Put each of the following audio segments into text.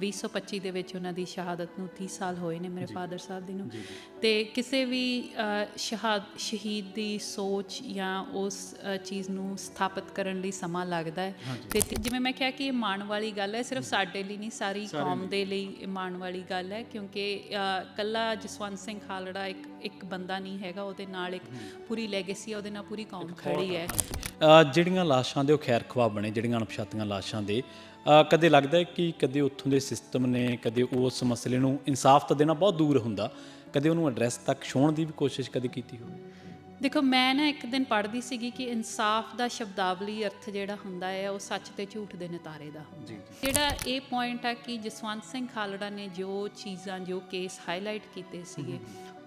2025 ਦੇ ਵਿੱਚ ਉਹਨਾਂ ਦੀ ਸ਼ਹਾਦਤ ਨੂੰ 30 ਸਾਲ ਹੋਏ ਨੇ ਮੇਰੇ ਫਾਦਰ ਸਾਹਿਬ ਦੀ ਨੂੰ। ਤੇ ਕਿਸੇ ਵੀ ਸ਼ਹਾਦ ਸ਼ਹੀਦ ਦੀ ਸੋਚ ਜਾਂ ਉਸ ਚੀਜ਼ ਨੂੰ ਸਥਾਪਿਤ ਕਰਨ ਲਈ ਸਮਾਂ ਲੱਗਦਾ ਹੈ। ਤੇ ਜਿਵੇਂ ਮੈਂ ਕਿਹਾ ਕਿ ਇਹ ਮਾਣ ਵਾਲੀ ਗੱਲ ਹੈ ਸਿਰਫ ਸਾਡੇ ਲਈ ਨਹੀਂ ਸਾਰੀ ਕੌਮ ਦੇ ਲਈ ਇਹ ਮਾਣ ਵਾਲੀ ਗੱਲ ਹੈ ਕਿਉਂਕਿ ਕੱਲਾ ਜਸਵੰਤ ਸਿੰਘ ਖਾਲੜਾ ਇੱਕ ਇੱਕ ਬੰਦਾ ਨਹੀਂ ਹੈਗਾ ਉਹਦੇ ਨਾਲ ਇੱਕ ਪੂਰੀ ਲੈਗੇਸੀ ਹੈ ਉਹਦੇ ਨਾਲ ਪੂਰੀ ਕੌਮ ਖੜੀ ਹੈ। ਜਿਹੜੀਆਂ ਲਾਸ਼ਾਂ ਦੇ ਉਹ ਖੈਰ ਖਵਾ ਬਣੇ ਜਿਹੜੀਆਂ ਅਣਪਛਾਤੀਆਂ ਲਾਸ਼ਾਂ ਦੇ ਕਦੇ ਲੱਗਦਾ ਹੈ ਕਿ ਕਦੇ ਉੱਥੋਂ ਦੇ ਸਿਸਟਮ ਨੇ ਕਦੇ ਉਸ ਮਸਲੇ ਨੂੰ ਇਨਸਾਫ ਤਾਂ ਦੇਣਾ ਬਹੁਤ ਦੂਰ ਹੁੰਦਾ ਕਦੇ ਉਹਨੂੰ ਐਡਰੈਸ ਤੱਕ ਛੋਣ ਦੀ ਵੀ ਕੋਸ਼ਿਸ਼ ਕਦੇ ਕੀਤੀ ਹੋਵੇ? ਦੇਖੋ ਮੈਂ ਨਾ ਇੱਕ ਦਿਨ ਪੜ੍ਹਦੀ ਸੀਗੀ ਕਿ ਇਨਸਾਫ ਦਾ ਸ਼ਬਦਾਵਲੀ ਅਰਥ ਜਿਹੜਾ ਹੁੰਦਾ ਹੈ ਉਹ ਸੱਚ ਤੇ ਝੂਠ ਦੇ ਨਿਤਾਰੇ ਦਾ ਹੁੰਦਾ ਹੈ। ਜਿਹੜਾ ਇਹ ਪੁਆਇੰਟ ਹੈ ਕਿ ਜਸਵੰਤ ਸਿੰਘ ਖਾਲੜਾ ਨੇ ਜੋ ਚੀਜ਼ਾਂ ਜੋ ਕੇਸ ਹਾਈਲਾਈਟ ਕੀਤੇ ਸੀਗੇ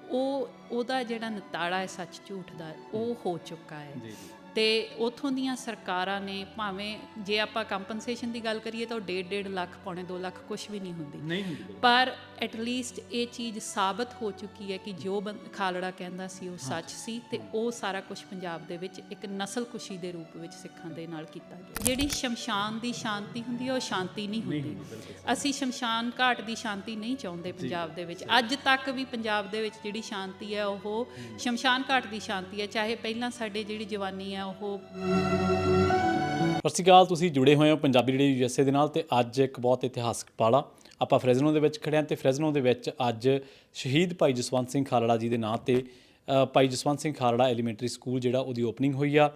ਉਹ ਉਹਦਾ ਜਿਹੜਾ ਨਿਤਾੜਾ ਹੈ ਸੱਚ ਝੂਠ ਦਾ ਉਹ ਹੋ। ਚੁੱਕਾ ਹੈ। ਤੇ ਉਥੋਂ ਦੀਆਂ ਸਰਕਾਰਾਂ ਨੇ ਭਾਵੇਂ ਜੇ ਆਪਾਂ ਕੰਪਨਸੇਸ਼ਨ ਦੀ ਗੱਲ ਕਰੀਏ ਤਾਂ ਉਹ 1.5 ਲੱਖ ਪੌਣੇ 2 ਲੱਖ ਕੁਝ ਵੀ ਨਹੀਂ ਹੁੰਦੀ। ਨਹੀਂ ਹੁੰਦੀ ਪਰ ਐਟ ਲੀਸਟ ਇਹ ਚੀਜ਼ ਸਾਬਤ ਹੋ ਚੁੱਕੀ ਹੈ ਕਿ ਜੋ ਖਾਲੜਾ ਕਹਿੰਦਾ ਸੀ ਉਹ ਸੱਚ ਸੀ ਤੇ ਉਹ ਸਾਰਾ ਕੁਝ ਪੰਜਾਬ ਦੇ ਵਿੱਚ ਇੱਕ ਨਸਲਕੁਸ਼ੀ ਦੇ ਰੂਪ ਵਿੱਚ ਸਿੱਖਾਂ ਦੇ ਨਾਲ ਕੀਤਾ ਗਿਆ। ਜਿਹੜੀ ਸ਼ਮਸ਼ਾਨ ਦੀ ਸ਼ਾਂਤੀ ਹੁੰਦੀ ਹੈ ਉਹ ਸ਼ਾਂਤੀ ਨਹੀਂ ਹੁੰਦੀ। ਅਸੀਂ ਸ਼ਮਸ਼ਾਨ ਘਾਟ ਦੀ ਸ਼ਾਂਤੀ ਨਹੀਂ ਚਾਹੁੰਦੇ ਪੰਜਾਬ ਦੇ ਵਿੱਚ। ਅੱਜ ਤੱਕ ਵੀ ਪੰਜਾਬ ਦੇ ਵਿੱਚ ਜਿਹੜੀ ਸ਼ਾਂਤੀ ਹੈ ਉਹ ਸ਼ਮਸ਼ਾਨ ਘਾਟ ਦੀ ਸ਼ਾਂਤੀ ਹੈ। ਚਾਹੇ ਪਹਿਲਾਂ ਸਾਡੇ ਜਿਹੜੀ ਜਵਾਨੀ ਹੈ ਉਹ। ਸਤਿ ਸ਼੍ਰੀ ਅਕਾਲ ਤੁਸੀਂ ਜੁੜੇ ਹੋਏ ਹੋ ਪੰਜਾਬੀ ਰੇਡੀਓ ਯੂਐਸਏ ਦੇ ਨਾਲ ਤੇ ਅੱਜ ਇੱਕ ਬਹੁਤ ਇਤਿਹਾਸਕ ਪਾਲਾ। ਆਪਾਂ ਫ੍ਰੈਜ਼ਨੋ ਦੇ ਵਿੱਚ ਖੜੇ ਹਾਂ ਤੇ ਫ੍ਰੈਜ਼ਨੋ ਦੇ ਵਿੱਚ ਅੱਜ ਸ਼ਹੀਦ ਭਾਈ ਜਸਵੰਤ ਸਿੰਘ ਖਾਲੜਾ ਜੀ ਦੇ ਨਾਂ ਤੇ ਭਾਈ ਜਸਵੰਤ ਸਿੰਘ ਖਾਲੜਾ ਐਲੀਮੈਂਟਰੀ ਸਕੂਲ ਜਿਹੜਾ ਉਹਦੀ ਓਪਨਿੰਗ ਹੋਈ ਆ।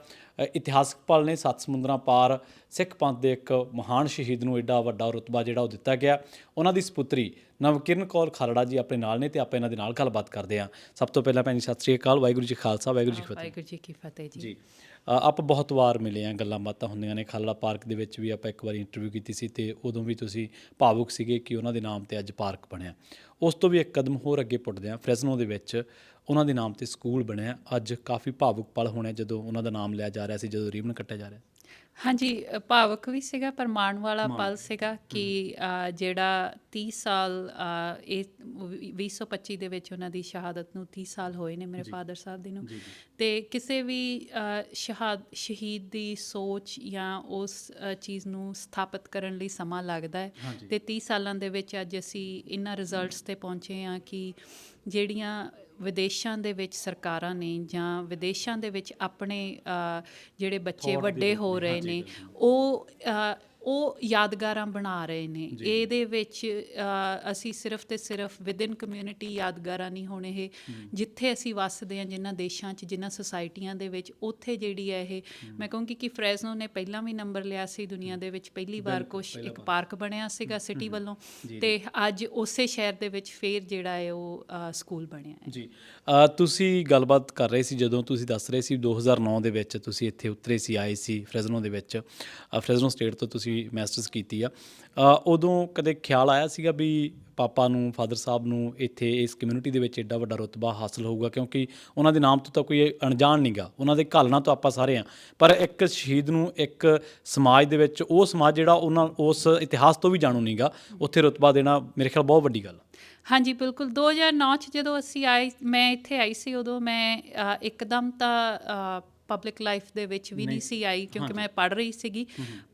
ਇਤਿਹਾਸਕ ਪਲ ਨੇ ਸੱਤ ਸਮੁੰਦਰਾਂ ਪਾਰ ਸਿੱਖ ਪੰਥ ਦੇ ਇੱਕ ਮਹਾਨ ਸ਼ਹੀਦ ਨੂੰ ਐਡਾ ਵੱਡਾ ਰੁਤਬਾ ਜਿਹੜਾ ਉਹ ਦਿੱਤਾ ਗਿਆ। ਉਹਨਾਂ ਦੀ ਸਪੁੱਤਰੀ ਨਵਕਿਰਨ ਕੌਰ ਖਾਲੜਾ ਜੀ ਆਪਣੇ ਨਾਲ ਨੇ ਤੇ ਆਪਾਂ ਇਹਨਾਂ ਦੇ ਨਾਲ ਗੱਲਬਾਤ ਕਰਦੇ ਹਾਂ। ਸਭ ਤੋਂ ਪਹਿਲਾਂ ਭੈਣ ਜੀ ਸਤਿ ਸ਼੍ਰੀ ਅਕਾਲ ਵਾਹਿਗੁਰੂ ਜੀ ਖਾਲਸਾ ਵਾਹਿਗੁਰੂ ਜੀ ਕੀ ਫਤਿਹ। ਵਾਹਿਗੁਰੂ ਜੀ ਕੀ ਫਤਿਹ ਜੀ। ਆਪਾਂ ਬਹੁਤ ਵਾਰ ਮਿਲੇ ਆ, ਗੱਲਾਂ ਬਾਤਾਂ ਹੁੰਦੀਆਂ ਨੇ। ਖਾਲੜਾ ਪਾਰਕ ਦੇ ਵਿੱਚ ਵੀ ਆਪਾਂ ਇੱਕ ਵਾਰੀ ਇੰਟਰਵਿਊ ਕੀਤੀ ਸੀ ਤੇ ਉਦੋਂ ਵੀ ਤੁਸੀਂ ਭਾਵੁਕ ਸੀਗੇ ਕਿ ਉਹਨਾਂ ਦੇ ਨਾਮ ਤੇ ਅੱਜ ਪਾਰਕ ਬਣਿਆ। ਉਸ ਤੋਂ ਵੀ ਇੱਕ ਕਦਮ ਹੋਰ ਅੱਗੇ ਪੁੱਟਦੇ ਆ, ਫ੍ਰੈਜ਼ਨੋ ਦੇ ਵਿੱਚ ਉਹਨਾਂ ਦੇ ਨਾਮ ਤੇ ਸਕੂਲ ਬਣਿਆ। ਅੱਜ ਕਾਫੀ ਭਾਵੁਕ ਪਲ ਹੋਣੇ ਜਦੋਂ ਉਹਨਾਂ ਦਾ ਨਾਮ ਲਿਆ ਜਾ ਰਿਹਾ ਸੀ, ਜਦੋਂ ਰੀਬਨ ਕੱਟਿਆ ਜਾ ਰਿਹਾ। ਹਾਂਜੀ ਅ, ਭਾਵਕ ਵੀ ਸੀਗਾ ਪਰ ਮਾਣ ਵਾਲਾ ਪਲ ਸੀਗਾ ਕਿ ਅ, ਜਿਹੜਾ 30 ਸਾਲ ਅ, ਇਹ 2025 ਦੇ ਵਿੱਚ ਉਹਨਾਂ ਦੀ ਸ਼ਹਾਦਤ ਨੂੰ 30 ਸਾਲ ਹੋਏ ਨੇ ਮੇਰੇ ਫਾਦਰ ਸਾਹਿਬ ਦੀ ਨੂੰ। ਤੇ ਕਿਸੇ ਵੀ ਅ, ਸ਼ਹਾਦ ਸ਼ਹੀਦ ਦੀ ਸੋਚ ਜਾਂ ਉਸ ਅ, ਚੀਜ਼ ਨੂੰ ਸਥਾਪਿਤ ਕਰਨ ਲਈ ਸਮਾਂ ਲੱਗਦਾ ਹੈ। ਤੇ 30 ਸਾਲਾਂ ਦੇ ਵਿੱਚ ਅੱਜ ਅਸੀਂ ਇਹਨਾਂ ਰਿਜ਼ਲਟਸ ਤੇ ਪਹੁੰਚੇ ਹਾਂ ਕਿ ਜਿਹੜੀਆਂ ਵਿਦੇਸ਼ਾਂ ਦੇ ਵਿੱਚ ਸਰਕਾਰਾਂ ਨੇ ਜਾਂ ਵਿਦੇਸ਼ਾਂ ਦੇ ਵਿੱਚ ਆਪਣੇ ਜਿਹੜੇ ਬੱਚੇ ਵੱਡੇ ਹੋ ਰਹੇ ਨੇ ਉਹ ਉਹ ਯਾਦਗਾਰਾਂ ਬਣਾ ਰਹੇ ਨੇ। ਇਹਦੇ ਵਿੱਚ ਅਸੀਂ ਸਿਰਫ ਤੇ ਸਿਰਫ ਵਿਦਿਨ ਕਮਿਊਨਿਟੀ ਯਾਦਗਾਰਾਂ ਨਹੀਂ ਹੋਣੇ ਇਹ। ਜਿੱਥੇ ਅਸੀਂ ਵੱਸਦੇ ਹਾਂ ਜਿਨ੍ਹਾਂ ਦੇਸ਼ਾਂ 'ਚ ਜਿਨ੍ਹਾਂ ਸੁਸਾਇਟੀਆਂ ਦੇ ਵਿੱਚ ਉੱਥੇ ਜਿਹੜੀ ਹੈ ਇਹ। ਮੈਂ ਕਹੂੰਗੀ ਕਿ ਫ੍ਰੈਜ਼ਨੋ ਨੇ ਪਹਿਲਾਂ ਵੀ ਨੰਬਰ ਲਿਆ ਸੀ ਦੁਨੀਆ ਦੇ ਵਿੱਚ। ਪਹਿਲੀ ਵਾਰ ਕੁਝ ਇੱਕ ਪਾਰਕ ਬਣਿਆ ਸੀਗਾ ਸਿਟੀ ਵੱਲੋਂ। ਤੇ ਅੱਜ ਉਸੇ ਸ਼ਹਿਰ ਦੇ ਵਿੱਚ ਫੇਰ ਜਿਹੜਾ ਹੈ ਉਹ ਸਕੂਲ ਬਣਿਆ ਹੈ। ਜੀ। ਤੁਸੀਂ ਗੱਲਬਾਤ ਕਰ ਰਹੇ ਸੀ ਜਦੋਂ ਤੁਸੀਂ ਦੱਸ ਰਹੇ ਸੀ 2009 ਦੇ ਵਿੱਚ ਤੁਸੀਂ ਇੱਥੇ ਉਤਰੇ ਸੀ ਆਏ ਸੀ ਫ੍ਰੈਜ਼ਨੋ ਦੇ ਵਿੱਚ। ਫ੍ਰੈਜ਼ਨੋ ਸਟੇਟ ਤੋਂ ਤੁਸੀਂ ਮਾਸਟਰਸ ਕੀਤੀ ਆ। ਉਦੋਂ ਕਦੇ ਖਿਆਲ ਆਇਆ ਸੀਗਾ ਵੀ ਪਾਪਾ ਨੂੰ, ਫਾਦਰ ਸਾਹਿਬ ਨੂੰ ਇੱਥੇ ਇਸ ਕਮਿਊਨਿਟੀ ਦੇ ਵਿੱਚ ਐਡਾ ਵੱਡਾ ਰੁਤਬਾ ਹਾਸਲ ਹੋਊਗਾ? ਕਿਉਂਕਿ ਉਹਨਾਂ ਦੇ ਨਾਮ ਤੋਂ ਤਾਂ ਕੋਈ ਅਣਜਾਣ ਨਹੀਂਗਾ ਉਹਨਾਂ ਦੇ ਘਾਲਣਾ ਤੋਂ ਆਪਾਂ ਸਾਰੇ ਆ। ਪਰ ਇੱਕ ਸ਼ਹੀਦ ਨੂੰ, ਇੱਕ ਸਮਾਜ ਦੇ ਵਿੱਚ, ਉਹ ਸਮਾਜ ਜਿਹੜਾ ਉਹਨਾਂ, ਉਸ ਇਤਿਹਾਸ ਤੋਂ ਵੀ ਜਾਣੂ ਨਹੀਂਗਾ ਉੱਥੇ ਰੁਤਬਾ ਦੇਣਾ ਮੇਰੇ ਖਿਆਲ ਬਹੁਤ ਵੱਡੀ ਗੱਲ ਹਾਂਜੀ, ਬਿਲਕੁਲ। 2009 ਚ ਜਦੋਂ ਅਸੀਂ ਆਏ, ਮੈਂ ਇੱਥੇ ਆਈ ਸੀ ਉਦੋਂ ਮੈਂ ਇੱਕਦਮ ਤਾਂ ਪਬਲਿਕ ਲਾਈਫ ਦੇ ਵਿੱਚ ਵੀ ਨਹੀਂ ਸੀ ਆਈ ਕਿਉਂਕਿ ਮੈਂ ਪੜ ਰਹੀ ਸੀਗੀ।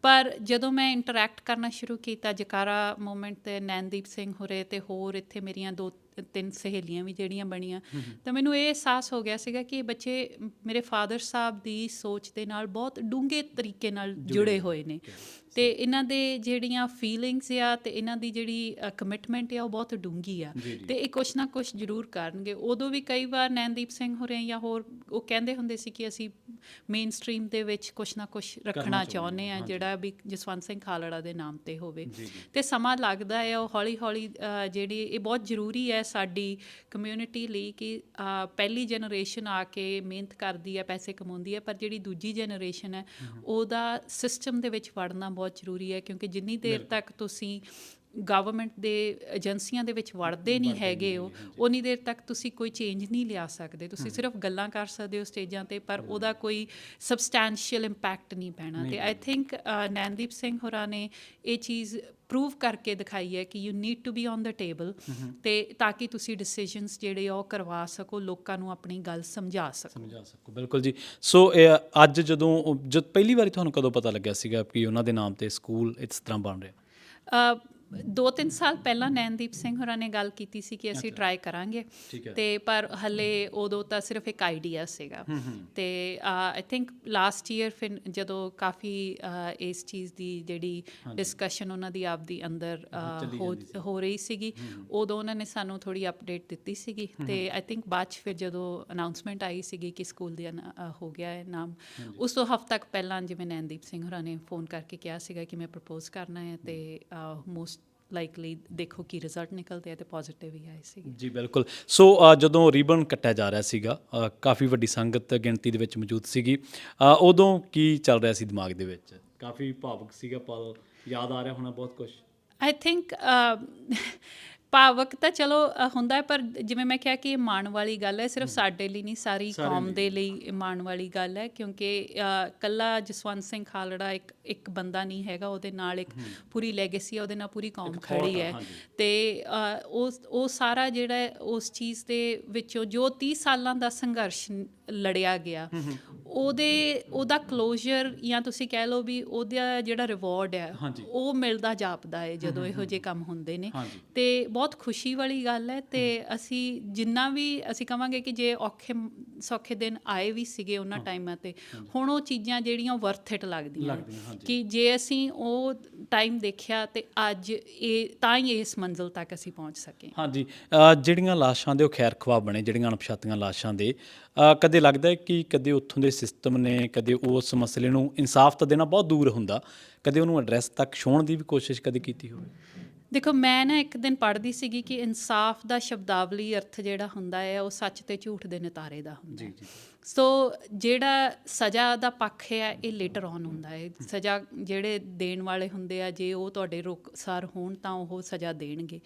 ਪਰ ਜਦੋਂ ਮੈਂ ਇੰਟਰੈਕਟ ਕਰਨਾ ਸ਼ੁਰੂ ਕੀਤਾ ਜਕਾਰਾ ਮੂਵਮੈਂਟ ਤੇ ਨੈਨਦੀਪ ਸਿੰਘ ਹੋਰੇ ਤੇ ਹੋਰ ਇੱਥੇ ਮੇਰੀਆਂ ਦੋ ਤਿੰਨ ਸਹੇਲੀਆਂ ਵੀ ਜਿਹੜੀਆਂ ਬਣੀਆਂ ਤਾਂ ਮੈਨੂੰ ਇਹ ਅਹਿਸਾਸ ਹੋ ਗਿਆ ਸੀਗਾ ਕਿ ਇਹ ਬੱਚੇ ਮੇਰੇ ਫਾਦਰ ਸਾਹਿਬ ਦੀ ਸੋਚ ਦੇ ਨਾਲ ਬਹੁਤ ਡੂੰਘੇ ਤਰੀਕੇ ਨਾਲ ਜੁੜੇ ਹੋਏ ਨੇ। ਤੇ ਇਹਨਾਂ ਦੇ ਜਿਹੜੀਆਂ ਫੀਲਿੰਗਸ ਆ ਤੇ ਇਹਨਾਂ ਦੀ ਜਿਹੜੀ ਕਮਿਟਮੈਂਟ ਆ ਉਹ ਬਹੁਤ ਡੂੰਗੀ ਆ। ਤੇ ਇਹ ਕੁਛ ਨਾ ਕੁਛ ਜ਼ਰੂਰ ਕਰਨਗੇ। ਉਦੋਂ ਵੀ ਕਈ ਵਾਰ ਨੈਨਦੀਪ ਸਿੰਘ ਹੋਰੇ ਜਾਂ ਹੋਰ ਉਹ ਕਹਿੰਦੇ ਹੁੰਦੇ ਸੀ ਕਿ ਅਸੀਂ ਮੇਨ ਸਟ੍ਰੀਮ ਦੇ ਵਿੱਚ ਕੁਛ ਨਾ ਕੁਛ ਰੱਖਣਾ ਚਾਹੁੰਦੇ ਆ ਜਿਹੜਾ ਵੀ ਜਸਵੰਤ ਸਿੰਘ ਖਾਲੜਾ ਦੇ ਨਾਮ ਤੇ ਹੋਵੇ। ਤੇ ਸਮਾਂ ਲੱਗਦਾ ਹੈ ਉਹ ਹੌਲੀ ਹੌਲੀ ਜਿਹੜੀ ਇਹ ਬਹੁਤ ਜ਼ਰੂਰੀ ਹੈ ਸਾਡੀ ਕਮਿਊਨਿਟੀ ਲਈ ਕਿ ਪਹਿਲੀ ਜਨਰੇਸ਼ਨ ਆ ਕੇ ਮਿਹਨਤ ਕਰਦੀ ਹੈ ਪੈਸੇ ਕਮਾਉਂਦੀ ਹੈ ਪਰ ਜਿਹੜੀ ਦੂਜੀ ਜਨਰੇਸ਼ਨ ਹੈ ਉਹਦਾ ਸਿਸਟਮ ਦੇ ਵਿੱਚ ਵੜਨਾ ਬਹੁਤ ਜ਼ਰੂਰੀ ਹੈ ਕਿਉਂਕਿ ਜਿੰਨੀ ਦੇਰ ਤੱਕ ਤੁਸੀਂ ਗਵਰਨਮੈਂਟ ਦੇ ਏਜੰਸੀਆਂ ਦੇ ਵਿੱਚ ਵੜਦੇ ਨਹੀਂ ਹੈਗੇ ਹੋ ਉਨੀ ਦੇਰ ਤੱਕ ਤੁਸੀਂ ਕੋਈ ਚੇਂਜ ਨਹੀਂ ਲਿਆ ਸਕਦੇ। ਤੁਸੀਂ ਸਿਰਫ ਗੱਲਾਂ ਕਰ ਸਕਦੇ ਹੋ ਸਟੇਜਾਂ ਤੇ ਪਰ ਉਹਦਾ ਕੋਈ ਸਬਸਟੈਂਸ਼ੀਅਲ ਇੰਪੈਕਟ ਨਹੀਂ ਪੈਣਾ। ਤੇ ਆਈ ਥਿੰਕ ਨੈਨਦੀਪ ਸਿੰਘ ਹੋਰਾਂ ਨੇ ਇਹ ਚੀਜ਼ ਪ੍ਰੂਵ ਕਰਕੇ ਦਿਖਾਈ ਹੈ ਕਿ you need to be on the table ਤੇ ਤਾਂ ਕਿ ਤੁਸੀਂ ਡਿਸੀਜਨਸ ਜਿਹੜੇ ਉਹ ਕਰਵਾ ਸਕੋ ਲੋਕਾਂ ਨੂੰ ਆਪਣੀ ਗੱਲ ਸਮਝਾ ਸਕੋ। ਸਮਝਾ ਸਕੋ ਬਿਲਕੁਲ ਜੀ। ਸੋ ਅੱਜ ਜਦੋਂ ਉਹ- ਜਦ ਪਹਿਲੀ ਵਾਰੀ ਤੁਹਾਨੂੰ ਕਦੋਂ ਪਤਾ ਲੱਗਿਆ ਸੀਗਾ ਕਿ ਉਹਨਾਂ ਦੇ ਨਾਮ ਤੇ ਸਕੂਲ ਇਸ ਤਰ੍ਹਾਂ ਬਣ ਰਿਹਾ? ਅ, ਦੋ ਤਿੰਨ ਸਾਲ ਪਹਿਲਾਂ ਨੈਨਦੀਪ ਸਿੰਘ ਹੋਰਾਂ ਨੇ ਗੱਲ ਕੀਤੀ ਸੀ ਕਿ ਅਸੀਂ ਟਰਾਈ ਕਰਾਂਗੇ। ਤੇ ਪਰ ਹੱਲੇ ਉਦੋਂ ਤਾਂ ਸਿਰਫ ਇੱਕ ਆਈਡੀਆ ਸੀਗਾ। ਤੇ ਆਈ ਥਿੰਕ ਲਾਸਟ ਈਅਰ ਫਿਰ ਜਦੋਂ ਕਾਫੀ ਇਸ ਚੀਜ਼ ਦੀ ਜਿਹੜੀ ਡਿਸਕਸ਼ਨ ਉਹਨਾਂ ਦੀ ਆਪਦੀ ਅੰਦਰ ਹੋ ਰਹੀ ਸੀਗੀ। ਉਦੋਂ ਉਹਨਾਂ ਨੇ ਸਾਨੂੰ ਥੋੜੀ ਅਪਡੇਟ ਦਿੱਤੀ ਸੀਗੀ। ਤੇ ਆਈ ਥਿੰਕ ਬਾਅਦ 'ਚ ਫਿਰ ਜਦੋਂ ਅਨਾਉਂਸਮੈਂਟ ਆਈ ਸੀਗੀ ਕਿ ਸਕੂਲ ਦੀ ਹੋ ਗਿਆ ਹੈ ਨਾਮ ਉਸ ਤੋਂ ਹਫ਼ਤਾ ਪਹਿਲਾਂ ਜਿਵੇਂ ਨੈਨਦੀਪ ਸਿੰਘ ਹੋਰਾਂ ਨੇ ਫੋਨ ਕਰਕੇ ਕਿਹਾ ਸੀਗਾ ਕਿ ਮੈਂ ਪ੍ਰਪੋਜ਼ ਕਰਨਾ ਹੈ ਤੇ ਮੋਸਟ ਲਾਈਕਲੀ ਦੇਖੋ ਕੀ ਰਿਜ਼ਲਟ ਨਿਕਲਦੇ ਆ ਤੇ ਪੋਜ਼ਿਟਿਵ ਹੀ ਆਏ ਸੀ ਜੀ ਬਿਲਕੁਲ। ਸੋ ਅ, ਜਦੋਂ ਰਿਬਨ ਕੱਟਿਆ ਜਾ ਰਿਹਾ ਸੀਗਾ ਅ, ਕਾਫੀ ਵੱਡੀ ਸੰਗਤ ਗਿਣਤੀ ਦੇ ਵਿੱਚ ਮੌਜੂਦ ਸੀਗੀ। ਅ, ਉਦੋਂ ਕੀ ਚੱਲ ਰਿਹਾ ਸੀ ਦਿਮਾਗ ਦੇ ਵਿੱਚ? ਕਾਫੀ ਭਾਵਕ ਸੀਗਾ ਪਲ ਯਾਦ ਆ ਰਿਹਾ ਹੋਣਾ ਬਹੁਤ ਕੁਝ ਆਈ ਥਿੰਕ ਭਾਵਕ ਤਾਂ ਚਲੋ ਅ, ਹੁੰਦਾ ਹੈ ਪਰ ਜਿਵੇਂ ਮੈਂ ਕਿਹਾ ਕਿ ਇਹ ਮਾਣ ਵਾਲੀ ਗੱਲ ਹੈ ਸਿਰਫ ਸਾਡੇ ਲਈ ਨਹੀਂ ਸਾਰੀ ਕੌਮ ਦੇ ਲਈ ਇਹ ਮਾਣ ਵਾਲੀ ਗੱਲ ਹੈ ਕਿਉਂਕਿ ਅ, ਕੱਲਾ ਜਸਵੰਤ ਸਿੰਘ ਖਾਲੜਾ ਇੱਕ ਇੱਕ ਬੰਦਾ ਨਹੀਂ ਹੈਗਾ ਉਹਦੇ ਨਾਲ ਇੱਕ ਪੂਰੀ ਲੈਗੇਸੀ ਹੈ ਉਹਦੇ ਨਾਲ ਪੂਰੀ ਕੌਮ ਖੜੀ ਹੈ। ਤੇ ਅ, ਉਸ ਉਹ ਸਾਰਾ ਜਿਹੜਾ ਹੈ, ਉਸ ਚੀਜ਼ ਦੇ ਵਿੱਚੋਂ ਜੋ 30 ਸਾਲਾਂ ਦਾ ਸੰਘਰਸ਼ ਨ- ਲੜਿਆ ਗਿਆ ਉਹਦੇ ਉਹਦਾ ਕਲੋਜ਼ਰ ਜਾਂ ਤੁਸੀਂ ਕਹਿ ਲਓ ਵੀ ਉਹਦਾ ਜਿਹੜਾ ਰਿਵਾਰਡ ਹੈ। ਉਹ ਮਿਲਦਾ ਜਾਪਦਾ ਹੈ ਜਦੋਂ ਇਹੋ ਜਿਹੇ ਕੰਮ ਹੁੰਦੇ ਨੇ। ਤੇ ਬਹੁਤ ਖੁਸ਼ੀ ਵਾਲੀ ਗੱਲ ਹੈ ਤੇ ਅਸੀਂ ਜਿੰਨਾ ਵੀ ਅਸੀਂ ਕਵਾਂਗੇ ਕਿ ਜੇ ਔਖੇ ਸੌਖੇ ਦਿਨ ਆਏ ਵੀ ਸੀਗੇ ਉਹਨਾਂ ਟਾਈਮਾਂ ਤੇ। ਹੁਣ ਉਹ ਚੀਜ਼ਾਂ ਜਿਹੜੀਆਂ ਵਰਥ ਇਟ ਲੱਗਦੀਆਂ। ਕਿ ਜੇ ਅਸੀਂ ਉਹ ਟਾਈਮ ਦੇਖਿਆ ਤੇ ਅੱਜ ਇਹ ਤਾਂ ਹੀ ਇਸ ਮੰਜ਼ਿਲ ਤੱਕ ਅਸੀਂ ਪਹੁੰਚ ਸਕੇ। ਹਾਂਜੀ ਜਿਹੜੀਆਂ ਲਾਸ਼ਾਂ ਦੇ ਉਹ ਖੈਰ ਖਵਾ ਬਣੇ ਜਿਹੜੀਆਂ ਅਣਪਛਾਤੀਆਂ ਲਾਸ਼ਾਂ ਦੇ ਕਦੇ ਲੱਗਦਾ ਹੈ ਕਿ ਕਦੇ ਉੱਥੋਂ ਦੇ ਸਿਸਟਮ ਨੇ ਕਦੇ ਉਸ ਮਸਲੇ ਨੂੰ ਇਨਸਾਫ ਤਾਂ ਦੇਣਾ ਬਹੁਤ ਦੂਰ ਹੁੰਦਾ ਕਦੇ ਉਹਨੂੰ ਐਡਰੈਸ ਤੱਕ ਛੋਣ ਦੀ ਵੀ ਕੋਸ਼ਿਸ਼ ਕਦੇ ਕੀਤੀ ਹੋਵੇ? ਦੇਖੋ ਮੈਂ ਨਾ ਇੱਕ ਦਿਨ ਪੜ੍ਹਦੀ ਸੀਗੀ ਕਿ ਇਨਸਾਫ ਦਾ ਸ਼ਬਦਾਵਲੀ ਅਰਥ ਜਿਹੜਾ ਹੁੰਦਾ ਹੈ ਉਹ ਸੱਚ ਤੇ ਝੂਠ ਦੇ ਨਿਤਾਰੇ ਦਾ ਹੁੰਦਾ ਹੈ। ਸੋ ਜਿਹੜਾ ਸਜ਼ਾ ਦਾ ਪੱਖ ਹੈ ਇਹ ਲੇਟਰ ਔਨ ਹੁੰਦਾ ਹੈ। ਸਜ਼ਾ ਜਿਹੜੇ ਦੇਣ ਵਾਲੇ ਹੁੰਦੇ ਆ ਜੇ ਉਹ ਤੁਹਾਡੇ ਰੁਕਸਾਰ ਹੋਣ ਤਾਂ ਉਹ ਸਜ਼ਾ ਦੇਣਗੇ।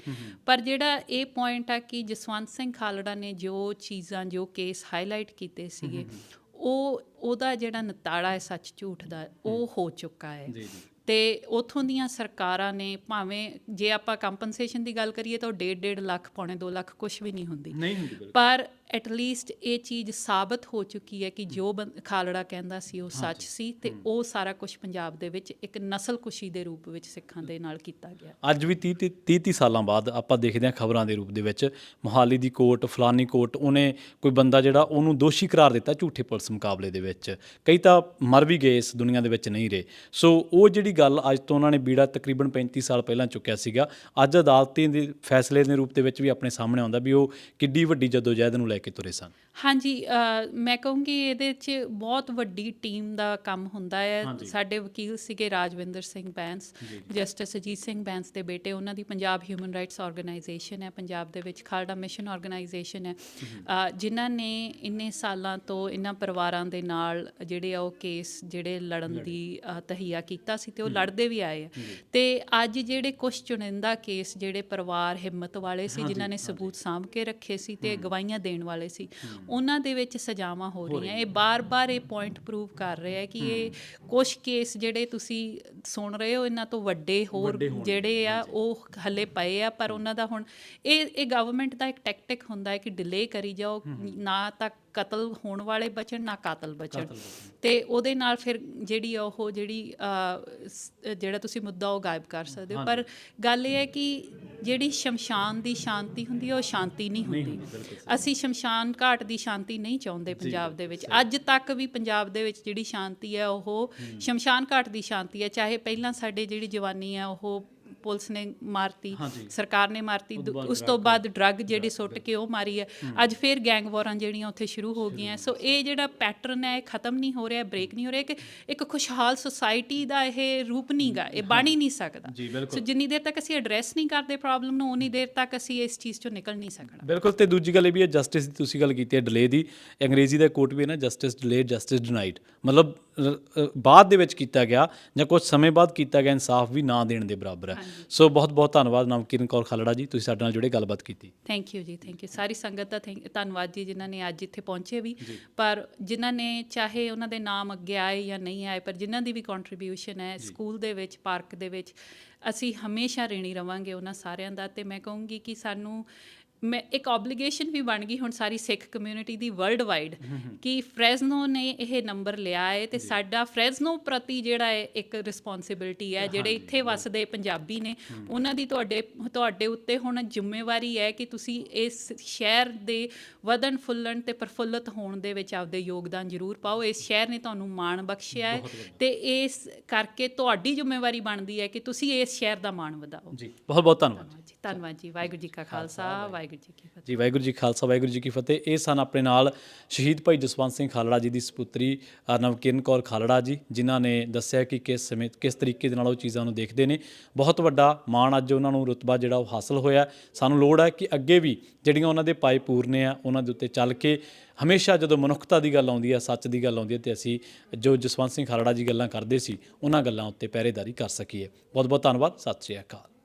ਪਰ ਜਿਹੜਾ ਇਹ ਪੁਆਇੰਟ ਆ ਕਿ ਜਸਵੰਤ ਸਿੰਘ ਖਾਲੜਾ ਨੇ ਜੋ ਚੀਜ਼ਾਂ ਜੋ ਕੇਸ ਹਾਈਲਾਈਟ ਕੀਤੇ ਸੀਗੇ ਉਹ ਉਹਦਾ ਜਿਹੜਾ ਨਿਤਾੜਾ ਹੈ ਸੱਚ ਝੂਠ ਦਾ ਉਹ ਹੋ ਚੁੱਕਾ ਹੈ। ਜੀ ਜੀ। ਤੇ ਉਥੋਂ ਦੀਆਂ ਸਰਕਾਰਾਂ ਨੇ ਭਾਵੇਂ ਜੇ ਆਪਾਂ ਕੰਪਨਸੇਸ਼ਨ ਦੀ ਗੱਲ ਕਰੀਏ ਤਾਂ 1.5 ਲੱਖ ਪੌਣੇ 2 ਲੱਖ ਕੁਝ ਵੀ ਨਹੀਂ ਹੁੰਦੀ। ਨਹੀਂ ਹੁੰਦੀ ਪਰ ਐਟ ਲੀਸਟ ਇਹ ਚੀਜ਼ ਸਾਬਤ ਹੋ ਚੁੱਕੀ ਹੈ ਕਿ ਜੋ ਖਾਲੜਾ ਕਹਿੰਦਾ ਸੀ ਉਹ ਸੱਚ ਸੀ ਤੇ ਉਹ ਸਾਰਾ ਕੁਝ ਪੰਜਾਬ ਦੇ ਵਿੱਚ ਇੱਕ ਨਸਲਕੁਸ਼ੀ ਦੇ ਰੂਪ ਵਿੱਚ ਸਿੱਖਾਂ ਦੇ ਨਾਲ ਕੀਤਾ ਗਿਆ। ਅੱਜ ਵੀ 30 30 30 ਸਾਲਾਂ ਬਾਅਦ ਆਪਾਂ ਦੇਖਦੇ ਹਾਂ ਖਬਰਾਂ ਦੇ ਰੂਪ ਦੇ ਵਿੱਚ ਮੋਹਾਲੀ ਦੀ ਕੋਰਟ ਫਲਾਨੀ ਕੋਰਟ ਉਹਨੇ ਕੋਈ ਬੰਦਾ ਜਿਹੜਾ ਉਹਨੂੰ ਦੋਸ਼ੀ ਕਰਾਰ ਦਿੱਤਾ ਝੂਠੇ ਪੁਲਿਸ ਮੁਕਾਬਲੇ ਦੇ ਵਿੱਚ। ਕਈ ਤਾਂ ਮਰ ਵੀ ਗਏ ਇਸ ਦੁਨੀਆ ਦੇ ਵਿੱਚ ਨਹੀਂ ਰਹੇ। ਸੋ ਉਹ ਜਿਹੜੀ ਗੱਲ ਅੱਜ ਤੋਂ ਉਹਨਾਂ ਨੇ ਬੀੜਾ ਤਕਰੀਬਨ 35 ਸਾਲ ਪਹਿਲਾਂ ਚੁੱਕਿਆ ਸੀਗਾ ਅੱਜ ਅਦਾਲਤੀ ਦੇ ਫੈਸਲੇ ਦੇ ਰੂਪ ਦੇ ਵਿੱਚ ਵੀ ਆਪਣੇ ਸਾਹਮਣੇ ਆਉਂਦਾ ਵੀ ਉਹ ਕਿੱਡੀ ਵੱਡੀ ਜਦੋਜਹਿਦ ਨੂੰ ਲੈ ਕੇ ਤੁਰੇ ਸਨ? ਹਾਂਜੀ ਮੈਂ ਕਹੂੰਗੀ ਇਹਦੇ 'ਚ ਬਹੁਤ ਵੱਡੀ ਟੀਮ ਦਾ ਕੰਮ ਹੁੰਦਾ ਹੈ। ਸਾਡੇ ਵਕੀਲ ਸੀਗੇ ਰਾਜਵਿੰਦਰ ਸਿੰਘ ਬੈਂਸ ਜਸਟਿਸ ਅਜੀਤ ਸਿੰਘ ਬੈਂਸ ਦੇ ਬੇਟੇ। ਉਹਨਾਂ ਦੀ ਪੰਜਾਬ ਹਿਊਮਨ ਰਾਈਟਸ ਆਰਗੇਨਾਈਜੇਸ਼ਨ ਹੈ ਪੰਜਾਬ ਦੇ ਵਿੱਚ ਖਾਲੜਾ ਮਿਸ਼ਨ ਆਰਗੇਨਾਈਜੇਸ਼ਨ ਹੈ। ਜਿਨ੍ਹਾਂ ਨੇ ਇੰਨੇ ਸਾਲਾਂ ਤੋਂ ਇਹਨਾਂ ਪਰਿਵਾਰਾਂ ਦੇ ਨਾਲ ਜਿਹੜੇ ਆ ਉਹ ਕੇਸ ਜਿਹੜੇ ਲੜਨ ਦੀ ਅ, ਤਹੀਆ ਕੀਤਾ ਸੀ ਤੇ ਉਹ ਲੜਦੇ ਵੀ ਆਏ ਤੇ ਅੱਜ ਜਿਹੜੇ ਕੁਝ ਚੁਣਿੰਦਾ ਕੇਸ ਜਿਹੜੇ ਪਰਿਵਾਰ ਹਿੰਮਤ ਵਾਲੇ ਸੀ ਜਿਨ੍ਹਾਂ ਨੇ ਸਬੂਤ ਸਾਂਭ ਕੇ ਰੱਖੇ ਸੀ ਤੇ ਗਵਾਹੀਆਂ ਦੇਣ ਵਾਲੇ ਸੀ। ਉਹਨਾਂ ਦੇ ਵਿੱਚ ਸਜ਼ਾਵਾਂ ਹੋ ਰਹੀਆਂ। ਇਹ ਬਾਰ-ਬਾਰ ਇਹ ਪੁਆਇੰਟ ਪ੍ਰੂਵ ਕਰ ਰਿਹਾ ਹੈ ਕਿ ਇਹ ਕੁਝ ਕੇਸ ਜਿਹੜੇ ਤੁਸੀਂ ਸੁਣ ਰਹੇ ਹੋ ਇਹਨਾਂ ਤੋਂ ਵੱਡੇ ਹੋਰ ਜਿਹੜੇ ਆ ਉਹ ਹੱਲੇ ਪਏ ਆ ਪਰ ਉਹਨਾਂ ਦਾ ਹੁਣ ਇਹ ਇਹ ਗਵਰਨਮੈਂਟ ਦਾ ਇੱਕ ਟੈਕਟਿਕ ਹੁੰਦਾ ਹੈ ਕਿ ਡਿਲੇ ਕਰੀ ਜਾਓ। ਨਾ ਤਾਂ ਕਤਲ ਹੋਣ ਵਾਲੇ ਬਚਣ ਨਾ ਕਾਤਲ ਬਚਣ। ਤੇ ਉਹਦੇ ਨਾਲ ਫਿਰ ਜਿਹੜੀ ਉਹ ਜਿਹੜੀ ਜਿਹੜਾ ਤੁਸੀਂ ਮੁੱਦਾ ਉਹ ਗਾਇਬ ਕਰ ਸਕਦੇ ਹੋ। ਪਰ ਗੱਲ ਇਹ ਹੈ ਕਿ ਜਿਹੜੀ ਸ਼ਮਸ਼ਾਨ ਦੀ ਸ਼ਾਂਤੀ ਹੁੰਦੀ ਹੈ ਉਹ ਸ਼ਾਂਤੀ ਨਹੀਂ ਹੁੰਦੀ। ਅਸੀਂ ਸ਼ਮਸ਼ਾਨ ਘਾਟ ਦੀ ਸ਼ਾਂਤੀ ਨਹੀਂ ਚਾਹੁੰਦੇ ਪੰਜਾਬ ਦੇ ਵਿੱਚ। ਅੱਜ ਤੱਕ ਵੀ ਪੰਜਾਬ ਦੇ ਵਿੱਚ ਜਿਹੜੀ ਸ਼ਾਂਤੀ ਹੈ ਉਹ ਸ਼ਮਸ਼ਾਨ ਘਾਟ ਦੀ ਸ਼ਾਂਤੀ ਹੈ ਚਾਹੇ ਪਹਿਲਾਂ ਸਾਡੇ ਜਿਹੜੀ ਜਵਾਨੀ ਹੈ ਉਹ ਪੁਲਿਸ ਨੇ ਮਾਰਤੀ ਸਰਕਾਰ ਨੇ ਮਾਰਤੀ ਉਸ ਤੋਂ ਬਾਅਦ ਡਰੱਗ ਜਿਹੜੀ ਸੁੱਟ ਕੇ ਉਹ ਮਾਰੀ ਹੈ। ਅੱਜ ਫਿਰ ਗੈਂਗ ਵਾਰਾਂ ਜਿਹੜੀਆਂ ਉੱਥੇ ਸ਼ੁਰੂ ਹੋ ਗਈਆਂ। ਸੋ ਇਹ ਜਿਹੜਾ ਪੈਟਰਨ ਹੈ ਇਹ ਖਤਮ ਨਹੀਂ ਹੋ ਰਿਹਾ ਬ੍ਰੇਕ ਨਹੀਂ ਹੋ ਰਿਹਾ। ਕਿ ਇੱਕ ਖੁਸ਼ਹਾਲ ਸੁਸਾਇਟੀ ਦਾ ਇਹ ਰੂਪ ਨਹੀਂਗਾ ਇਹ ਬਣ ਹੀ ਨਹੀਂ ਸਕਦਾ। ਸੋ ਜਿੰਨੀ ਦੇਰ ਤੱਕ ਅਸੀਂ ਐਡਰੈਸ ਨਹੀਂ ਕਰਦੇ ਪ੍ਰੋਬਲਮ ਨੂੰ ਉਨੀ ਦੇਰ ਤੱਕ ਅਸੀਂ ਇਸ ਚੀਜ਼ ਚੋਂ ਨਿਕਲ ਨਹੀਂ ਸਕਣਾ। ਬਿਲਕੁਲ ਤੇ ਦੂਜੀ ਗੱਲ ਇਹ ਵੀ ਹੈ ਜਸਟਿਸ ਦੀ ਤੁਸੀਂ ਗੱਲ ਕੀਤੀ ਹੈ ਡਿਲੇ ਦੀ। ਅੰਗਰੇਜ਼ੀ ਦਾ ਕੋਟ ਵੀ ਹੈ ਨਾ ਜਸਟਿਸ ਡਿਲੇਡ ਜਸਟਿਸ ਡਿਨਾਈਡ ਮਤਲਬ ਬਾਅਦ ਦੇ ਵਿੱਚ ਕੀਤਾ ਗਿਆ ਜਾਂ ਕੁਝ ਸਮੇਂ ਬਾਅਦ ਕੀਤਾ ਗਿਆ ਇਨਸਾਫ ਵੀ ਨਾ ਦੇਣ ਦੇ ਬਰਾਬਰ ਹੈ। ਸੋ ਬਹੁਤ ਬਹੁਤ ਧੰਨਵਾਦ ਨਵਕਿਰਨ ਕੌਰ ਖਾਲੜਾ ਜੀ ਤੁਸੀਂ ਸਾਡੇ ਨਾਲ ਜੁੜੇ ਗੱਲਬਾਤ ਕੀਤੀ। Thank you ji thank you ਸਾਰੀ ਸੰਗਤ ਦਾ ਥੈਂਕ ਧੰਨਵਾਦ ਜੀ ਜਿਨ੍ਹਾਂ ਨੇ ਅੱਜ ਇੱਥੇ ਪਹੁੰਚੇ ਵੀ। ਪਰ ਜਿਨ੍ਹਾਂ ਨੇ ਚਾਹੇ ਉਹਨਾਂ ਦੇ ਨਾਮ ਅੱਗੇ ਆਏ ਜਾਂ ਨਹੀਂ ਆਏ ਪਰ ਜਿਨ੍ਹਾਂ ਦੀ ਵੀ ਕੰਟਰੀਬਿਊਸ਼ਨ ਹੈ ਸਕੂਲ ਦੇ ਵਿੱਚ ਪਾਰਕ ਦੇ ਵਿੱਚ ਅਸੀਂ ਹਮੇਸ਼ਾ ਰੇਣੀ ਰਵਾਂਗੇ ਉਹਨਾਂ ਸਾਰਿਆਂ ਦਾ। ਤੇ ਮੈਂ ਕਹੂੰਗੀ ਕਿ ਸਾਨੂੰ ਮੈਂ ਇੱਕ ਆਬਲੀਗੇਸ਼ਨ ਵੀ ਬਣ ਗਈ ਹੁਣ ਸਾਰੀ ਸਿੱਖ ਕਮਿਊਨਿਟੀ ਦੀ ਵਰਲਡ ਵਾਈਡ ਕਿ ਫ੍ਰੈਜ਼ਨੋ ਨੇ ਇਹ ਨੰਬਰ ਲਿਆ ਹੈ ਤੇ ਸਾਡਾ ਫ੍ਰੈਜ਼ਨੋ ਪ੍ਰਤੀ ਜਿਹੜਾ ਹੈ ਇੱਕ ਰਿਸਪੌਂਸਿਬਿਲਟੀ ਹੈ ਜਿਹੜੇ ਇੱਥੇ ਵਸਦੇ ਪੰਜਾਬੀ ਨੇ ਉਹਨਾਂ ਦੀ ਤੁਹਾਡੇ ਤੁਹਾਡੇ ਉੱਤੇ ਹੁਣ ਜ਼ਿੰਮੇਵਾਰੀ ਹੈ ਕਿ ਤੁਸੀਂ ਇਸ ਸ਼ਹਿਰ ਦੇ ਵਧਣ ਫੁੱਲਣ ਤੇ ਪ੍ਰਫੁੱਲਤ ਹੋਣ ਦੇ ਵਿੱਚ ਆਪਦੇ ਯੋਗਦਾਨ ਜ਼ਰੂਰ ਪਾਓ। ਇਸ ਸ਼ਹਿਰ ਨੇ ਤੁਹਾਨੂੰ ਮਾਣ ਬਖਸ਼ਿਆ ਹੈ ਤੇ ਇਸ ਕਰਕੇ ਤੁਹਾਡੀ ਜ਼ਿੰਮੇਵਾਰੀ ਬਣਦੀ ਹੈ ਕਿ ਤੁਸੀਂ ਇਸ ਸ਼ਹਿਰ ਦਾ ਮਾਣ ਵਧਾਓ। ਜੀ ਬਹੁਤ ਬਹੁਤ ਧੰਨਵਾਦ ਜੀ ਧੰਨਵਾਦ ਜੀ ਵਾਹਿਗੁਰੂ ਜੀ ਕਾ ਖਾਲਸਾ ਵਾਹਿਗੁਰੂ। ਜੀ ਕੀ ਫਤਿਹ। ਜੀ, ਵਾਹਿਗੁਰੂ ਜੀ ਖਾਲਸਾ, ਵਾਹਿਗੁਰੂ ਜੀ ਕੀ ਫਤਿਹ। ਇਹ ਸਨ ਆਪਣੇ ਨਾਲ ਸ਼ਹੀਦ ਭਾਈ ਜਸਵੰਤ ਸਿੰਘ ਖਾਲੜਾ ਜੀ ਦੀ ਸੁਪੁੱਤਰੀ ਨਵਕਿਰਨ ਕੌਰ ਖਾਲੜਾ ਜੀ, ਜਿਨ੍ਹਾਂ ਨੇ ਦੱਸਿਆ ਕਿ ਕਿਸ ਸਮੇਂ, ਕਿਸ ਤਰੀਕੇ ਦੇ ਨਾਲ ਉਹ ਚੀਜ਼ਾਂ ਨੂੰ ਦੇਖਦੇ ਨੇ। ਬਹੁਤ ਵੱਡਾ ਮਾਣ ਅੱਜ ਉਹਨਾਂ ਨੂੰ ਰੁਤਬਾ ਜਿਹੜਾ ਉਹ ਹਾਸਲ ਹੋਇਆ। ਸਾਨੂੰ ਲੋੜ ਹੈ ਕਿ ਅੱਗੇ ਵੀ ਜਿਹੜੀਆਂ ਉਹਨਾਂ ਦੇ ਪਾਏ ਪੂਰਨੇ ਆ, ਉਹਨਾਂ ਦੇ ਉੱਤੇ ਚੱਲ ਕੇ ਹਮੇਸ਼ਾ ਜਦੋਂ ਮਨੁੱਖਤਾ ਦੀ ਗੱਲ ਆਉਂਦੀ ਹੈ ਸੱਚ ਦੀ ਗੱਲ ਆਉਂਦੀ ਹੈ ਤੇ ਅਸੀਂ ਜੋ ਜਸਵੰਤ ਸਿੰਘ ਖਾਲੜਾ ਜੀ ਗੱਲਾਂ ਕਰਦੇ ਸੀ, ਉਹਨਾਂ ਗੱਲਾਂ ਉੱਤੇ ਪਹਿਰੇਦਾਰੀ ਕਰ ਸਕੀਏ। ਬਹੁਤ ਬਹੁਤ ਧੰਨਵਾਦ, ਸਤਿ ਸ਼੍ਰੀ ਅਕਾਲ।